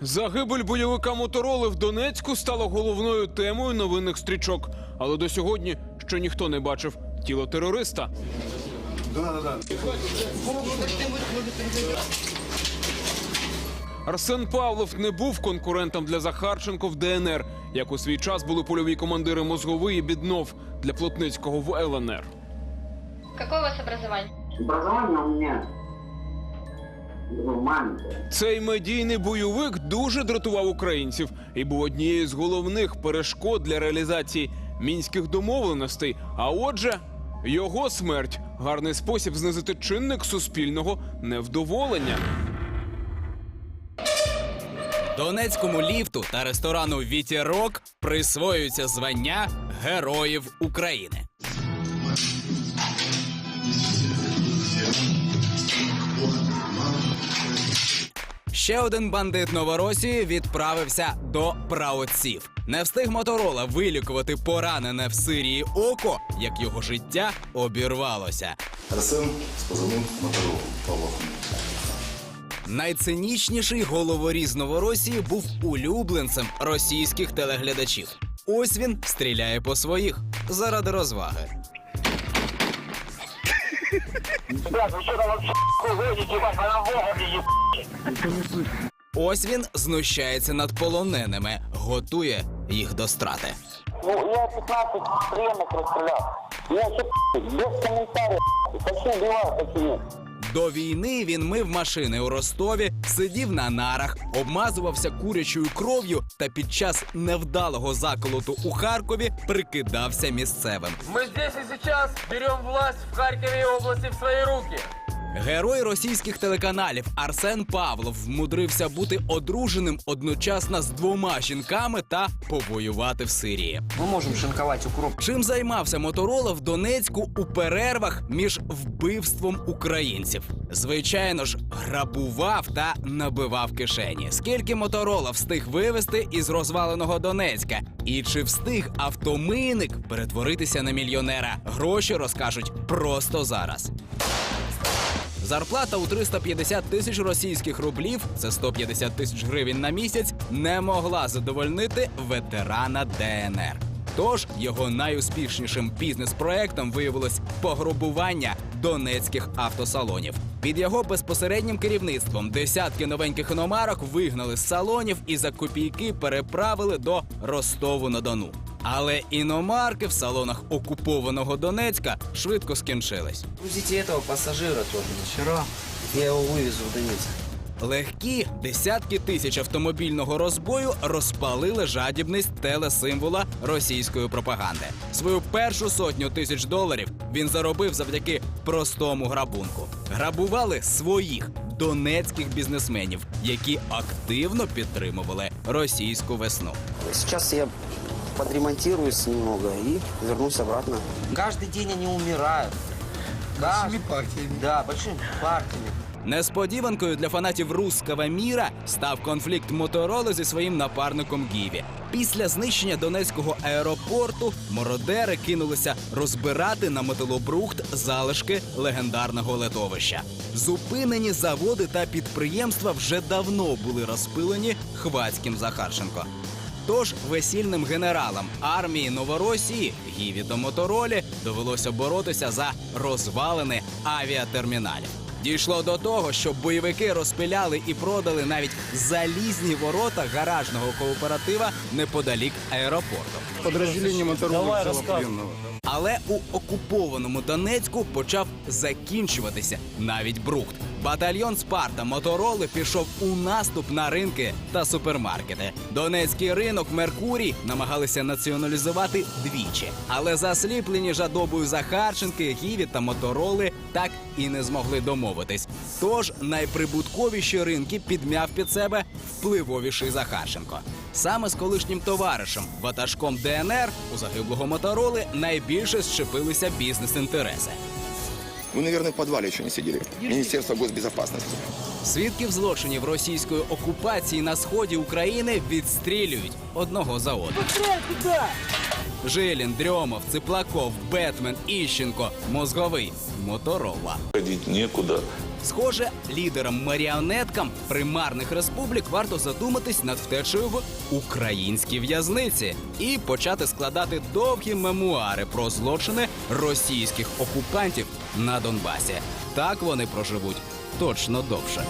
Загибель бойовика Мотороли в Донецьку стала головною темою новинних стрічок. Але до сьогодні ще ніхто не бачив тіло терориста. Арсен Павлов не був конкурентом для Захарченко в ДНР, як у свій час були польові командири Мозговий і Біднов для Плотницького в ЛНР. Какое у вас образование? Образование у меня. Цей медійний бойовик дуже дратував українців і був однією з головних перешкод для реалізації мінських домовленостей. А отже, його смерть гарний спосіб знизити чинник суспільного невдоволення. Донецькому ліфту та ресторану Вітірок присвоюється звання Героїв України. Ще один бандит Новоросії відправився до праотців. Не встиг Моторола вилікувати поранене в Сирії око, як його життя обірвалося. Арсен з позивним Моторол Павло. Найцинічніший головоріз Новоросії був улюбленцем російських телеглядачів. Ось він стріляє по своїх заради розваги. Ребят, вы что там ходите, ебать, на Бога Ось він знущається над полоненими, готує їх до страти. Ну, я 15 пленных расстрелял. Я вообще без комментариев. Почему убиваю, почему? До війни він мив машини у Ростові, сидів на нарах, обмазувався курячою кров'ю та під час невдалого заколоту у Харкові прикидався місцевим. Мы здесь и сейчас берем власть в Харькове и области в свои руки. Герой російських телеканалів Арсен Павлов вмудрився бути одруженим одночасно з двома жінками та повоювати в Сирії. Мы можем шинковать укроп. Чим займався Моторола в Донецьку у перервах між вбивством українців? Звичайно ж, грабував та набивав кишені. Скільки Моторола встиг вивезти із розваленого Донецька? І чи встиг автомийник перетворитися на мільйонера? Гроші розкажуть просто зараз. Зарплата у 350 тисяч російських рублів, це 150 тисяч гривень на місяць, не могла задовольнити ветерана ДНР. Тож його найуспішнішим бізнес-проектом виявилось пограбування донецьких автосалонів. Під його безпосереднім керівництвом десятки новеньких іномарок вигнали з салонів і за копійки переправили до Ростову на Дону. Але іномарки в салонах окупованого Донецька швидко скінчились. Грузите этого пассажира тоже. Вчера я его вывезу в Донецк. Легкі десятки тисяч автомобільного розбою розпалили жадібність телесимвола російської пропаганди. Свою першу сотню тисяч доларів він заробив завдяки простому грабунку. Грабували своїх донецьких бізнесменів, які активно підтримували російську весну. Сейчас я подремонтируюсь немного и вернусь обратно. Каждый день они умирают. Большими партиями. Да, большими партиями. Несподіванкою для фанатів руского міра став конфлікт Мотороли зі своїм напарником Гіві. Після знищення Донецького аеропорту мородери кинулися розбирати на металобрухт залишки легендарного летовища. Зупинені заводи та підприємства вже давно були розпилені хвацьким Захарченко. Тож весільним генералам армії Новоросії Гіві та Моторолі довелося боротися за розвалини авіатерміналів. Дійшло до того, що бойовики розпиляли і продали навіть залізні ворота гаражного кооператива неподалік аеропорту. Взяло пленного. Але у окупованому Донецьку почав закінчуватися навіть брухт. Батальйон Спарта Мотороли пішов у наступ на ринки та супермаркети. Донецький ринок Меркурій намагалися націоналізувати двічі, але засліплені жадобою Захарченки, Гіві та Мотороли так і не змогли домовитись. Тож найприбутковіші ринки підмяв під себе впливовіший Захарченко. Саме з колишнім товаришем, ватажком ДНР у загиблого Мотороли найбільше щепилися бізнес-інтереси. Вы, наверное, в подвале еще не сидели. Министерство госбезопасности. Свідків злочинів російської окупації на сході України відстрілюють одного за одним. Жилін, Дрьомов, Циплаков, Бетмен, Іщенко, Мозговий, Моторола. Ходить некуда, Схоже, лідерам-маріонеткам примарних республік варто задуматись над втечею в українські в'язниці і почати складати довгі мемуари про злочини російських окупантів на Донбасі. Так вони проживуть точно довше.